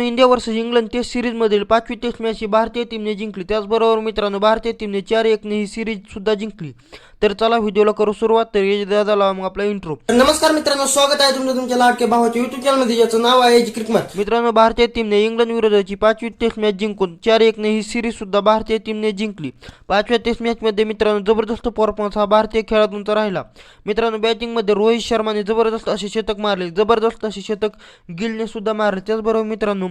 मित्रांनो India versus England test सिरीजमधील पाचवी टेस्ट मॅच ही भारतीय टीमने जिंकली. त्याचबरोबर मित्रांनो भारतीय टीमने चार एकने ही सिरीज सुद्धा जिंकली. तर चला व्हिडिओला करू सुरुवात. तर दादाला मग आपला इंट्रो नमस्कार मित्रांनो स्वागत आहे तुमचं तुमच्या लाडके भावाच्या युट्यूब चॅनलमध्ये ज्याचं नाव आहे एज क्रिकमॅच मित्रांनो भारतीय टीमने इंग्लंड विरोधाची पाचवी टेस्ट मॅच जिंकून चार एकने ही सिरीज सुद्धा भारतीय टीमने जिंकली. पाचव्या टेस्ट मॅचमध्ये मित्रांनो जबरदस्त परफॉर्मन्स हा भारतीय खेळाडूंचा राहिला. मित्रांनो बॅटिंगमध्ये रोहित शर्माने जबरदस्त असे शतक मारले. जबरदस्त असे शतक गिलने सुद्धा मारले. त्याचबरोबर मित्रांनो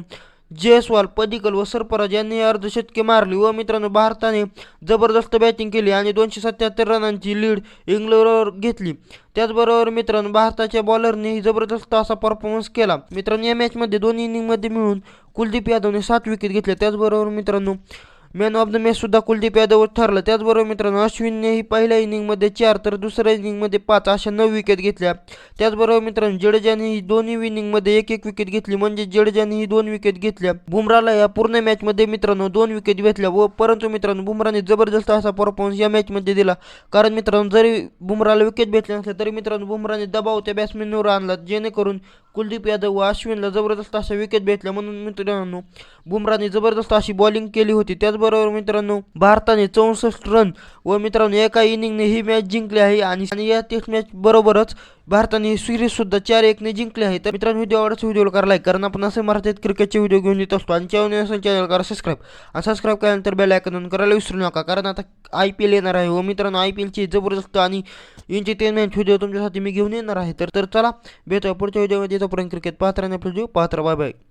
जयस्वाल पदिकल व सरफराज यांनी अर्धशतके मारली व मित्रांनो भारताने जबरदस्त बॅटिंग केली आणि दोनशे सत्याहत्तर रनांची लीड इंग्लंडवर घेतली. त्याचबरोबर मित्रांनो भारताच्या बॉलरनेही जबरदस्त असा परफॉर्मन्स केला. मित्रांनो या मॅचमध्ये दोन्ही इनिंगमध्ये मिळून कुलदीप यादवने सात विकेट घेतल्या त्याचबरोबर मित्रांनो मॅन ऑफ द मॅच सुद्धा कुलदीप यादव ठरलं. त्याचबरोबर मित्रांनो अश्विननेही पहिल्या इनिंगमध्ये चार तर दुसऱ्या इनिंगमध्ये पाच अशा नऊ विकेट घेतल्या. त्याचबरोबर मित्रांनो जडेजाने ही दोन्ही इनिंगमध्ये एक एक विकेट घेतली. म्हणजे जडेजाने ही दोन विकेट घेतल्या. बुमराला या पूर्ण मॅचमध्ये मित्रांनो दोन विकेट घेतल्या व परंतु मित्रांनो बुमराने जबरदस्त असा परफॉर्मन्स या मॅचमध्ये दिला. कारण मित्रांनो जरी बुमराला विकेट भेटले नसले तरी मित्रांनो बुमराने दबाव त्या बॅट्समॅनवर आणला. जेणेकरून कुलदीप यादव व अश्विनला जबरदस्त अशा विकेट भेटल्या म्हणून मित्रांनो बुमराने जबरदस्त अशी बॉलिंग केली होती. त्याचबरोबर मित्रांनो भारताने चौसष्ट रन व मित्रांनो एका इनिंगने ही मॅच जिंकली आहे आणि आणि या टेस्ट मॅच बरोबरच भारताने ही सिरीज सुद्धा चार एकने जिंकली आहे तर मित्रांनो व्हिडिओ आवडच व्हिडिओला करा लाईक कारण आपण असे मराठीत क्रिकेटचे व्हिडिओ घेऊन येत असतो. आणि चॅनल असेल चॅनल करा सबस्क्राईब आणि सबस्क्राईब केल्यानंतर बेल आयकन करायला विसरू नका कारण आता आय पी एल येणार आहे. व मित्रांनो आय पी एलची जबरदस्त आणि एंटरटेनमेंट व्हिडिओ तुमच्यासाठी मी घेऊन येणार आहे. तर तर चला भेटूया पुढच्या व्हिडिओमध्ये तोपर्यंत क्रिकेट पाहत राहणे आपला जीव पाहत राहा बाय बाय